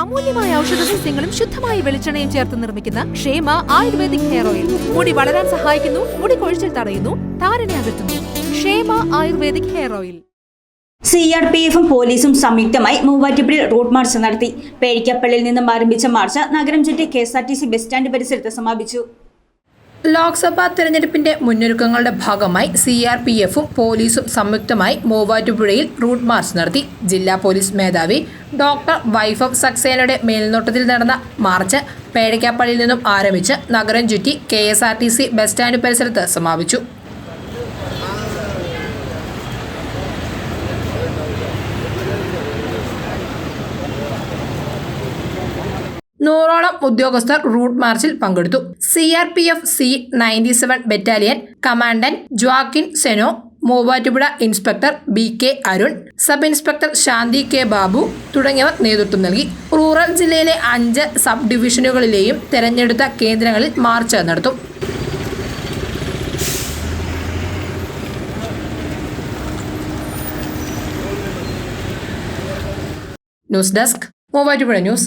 അമൂല്യമായ ഔഷധ സസ്യങ്ങളും ശുദ്ധമായ വെളിച്ചെണ്ണയും ചേർത്ത് നിർമ്മിക്കുന്ന ക്ഷേമ ആയുർവേദിക് ഹെയർ ഓയിൽ. മുടി വളരാൻ സഹായിക്കുന്നു മുടി കൊഴിച്ചിൽ തടയുന്നു താരനെ അകറ്റുന്നു. Kshema ayurvedic hair oil. C R P എഫും പോലീസും സംയുക്തമായി മൂവാറ്റുപുഴയിൽ റോഡ് മാർച്ച് നടത്തി. പേഴിക്കപ്പള്ളിയിൽ നിന്നും ആരംഭിച്ച മാർച്ച് നഗരം ചുറ്റി K S R T C bus stand പരിസരത്ത് സമാപിച്ചു. ലോക്സഭാ തെരഞ്ഞെടുപ്പിന്റെ മുന്നൊരുക്കങ്ങളുടെ ഭാഗമായി സി ആർ പി എഫും പോലീസും സംയുക്തമായി മൂവാറ്റുപുഴയിൽ റൂട്ട് മാർച്ച് നടത്തി. ജില്ലാ പോലീസ് മേധാവി ഡോക്ടർ വൈഭവ് സക്സേനയുടെ മേൽനോട്ടത്തിൽ നടന്ന മാർച്ച് പേടയ്ക്കാപ്പള്ളിയിൽ നിന്നും ആരംഭിച്ച് നഗരം ചുറ്റി K S R T C bus stand പരിസരത്ത് സമാപിച്ചു. നൂറോളം ഉദ്യോഗസ്ഥർ റൂട്ട് മാർച്ചിൽ പങ്കെടുത്തു. C R P F C ninety seven battalion commandant Joaquin Seno Muvattupuzha inspector B K Arun sub inspector Shanthi K Babu തുടങ്ങിയവർ നേതൃത്വം നൽകി. റൂറൽ ജില്ലയിലെ അഞ്ച് സബ് ഡിവിഷനുകളിലെയും തെരഞ്ഞെടുത്ത കേന്ദ്രങ്ങളിൽ മാർച്ച് നടത്തും. News desk Muvattupuzha news.